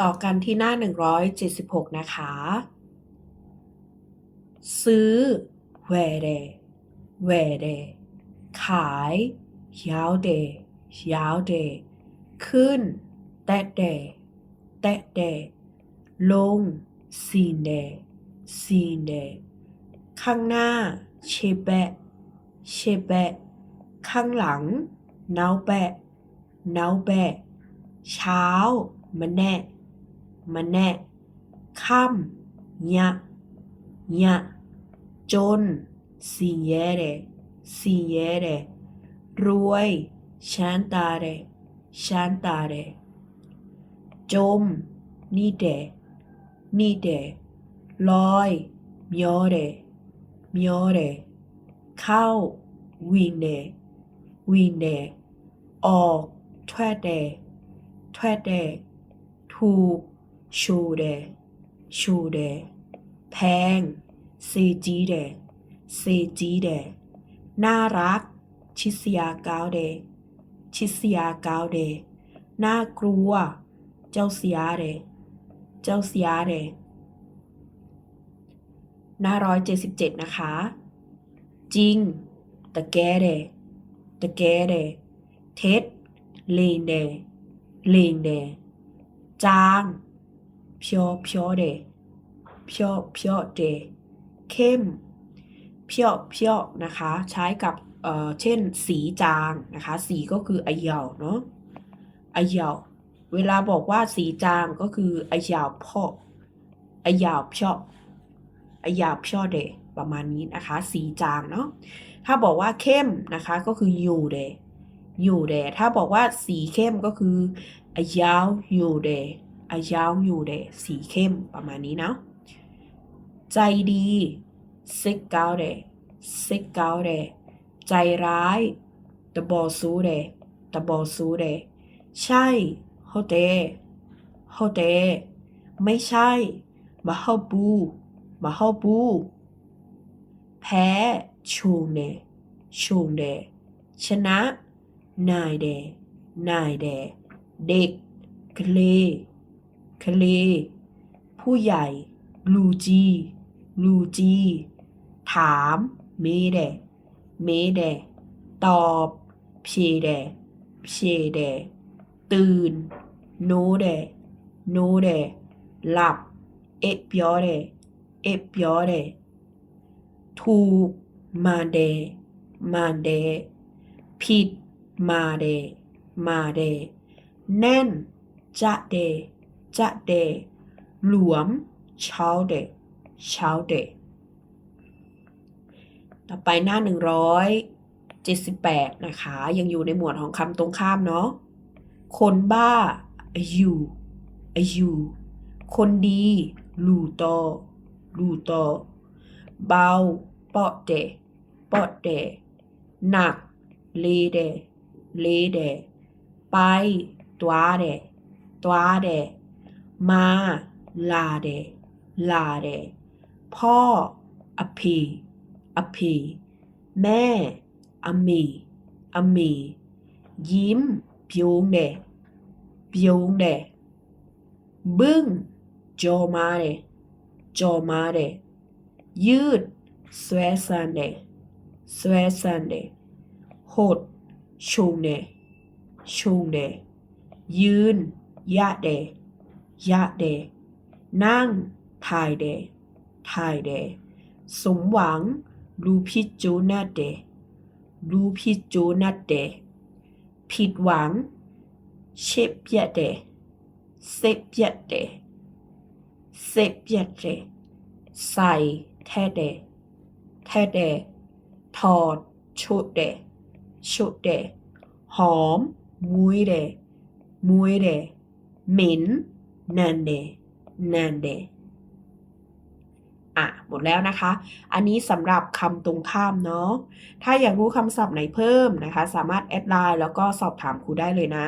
ต่อกันที่หน้า 176 นะคะ ซื้อเวเดเวเดขายยาวเดยาวเดขึ้นแตะเดแตะเดลงซีนเดซีนเดข้างหน้าเชแบะเชแบะข้างหลังเนาแบะเนาแบะเช้ามาแน่ มะแนะค่ำยะยะจนสิเยเรสิเยเรรวยชันตาเรชันตาเรจมนี่เดนี่เดลอยมยอเรมยอเรเข้าวิ่งเดวิ่งเดออกแทวเดแทวเดถูก ชูเดชูเดแพงเซจีเดเซจีเดน่ารัก ชิสยาก้าวเดชิสยาก้าวเดน่ากลัว เจ้าเสียเดเจ้าเสียเดหน้าร้อยเจ็ดสิบเจ็ดนะคะ จริง ตะแกเดตะแกเดเท็จเลนเดเลงเดจาง พียวเพียวเดเพียวเพียวเดเข้มเพียวเพียวนะคะ ใช้กับเอ่อเช่น สีจางนะคะ สีก็คืออเหยาเนาะอเหยาเวลาบอกว่าสีจางก็คืออเหยาพ่ออเหยาเพียวอเหยาเพียวเดประมาณนี้นะคะ สีจางเนาะถ้าบอกว่าเข้มนะคะก็คืออยู่เดอยู่เดถ้าบอกว่าสีเข้มก็คืออยาวอยู่เด อายาวอยู่เดสีเข้มประมาณนี้เนาะใจดีซิกเกาเดซิกเกาเดใจร้ายตะบอซูเดตะบอซูเดใช่โฮเตโฮเตไม่ใช่มาฮาบูมาฮาบูแพ้ชูงเดชูงเดชนะนายเดนายเดเด็กคเล คเลผู้ใหญ่ ลูจี ลูจี ถาม เมเด เมเด ตอบเพเดเพเด ตื่น โนเด โนเด หลับ เอปียวเด เอปียวเด ถูก มาเด มาเด ผิด มาเด มาเด แน่น จะเด จะเดหลวมเช้าเดเช้าเดต่อไปหน้า 178 นะคะ ยังอยู่ในหมวดของคำตรงข้ามเนาะคนบ้าอายุอายุคนดีลูโตลูโตเบาปาะเดปาะเดหนักเลเดเลเดไปตัวเดตัวเด มาลาเดลาเดพ่ออภีอภีแม่อมีอมียิ้มพิวงเดพิวงเดบึ้งโอมาเดโจมาเดยืดสวสันเดสวสันเดหดชูงเดชูงเดยืนยะเด ยะเด นั่งถ่ายเดถ่ายเด สมหวังลูพิจูนัดเดลูพิจูนัดเด ผิดหวัง เชฟยะเด เซฟยะเด เซฟยะเด ใส่ แท้เด แท้เด ถอด ชุดเด ชุดเด หอม มุ้ยเด มุ้ยเดเหม็น นันเดนันเดอะ หมดแล้วนะคะ อันนี้สำหรับคำตรงข้ามเนาะ ถ้าอยากรู้คำศัพท์ไหนเพิ่มนะคะ สามารถแอดไลน์แล้วก็สอบถามครูได้เลยนะ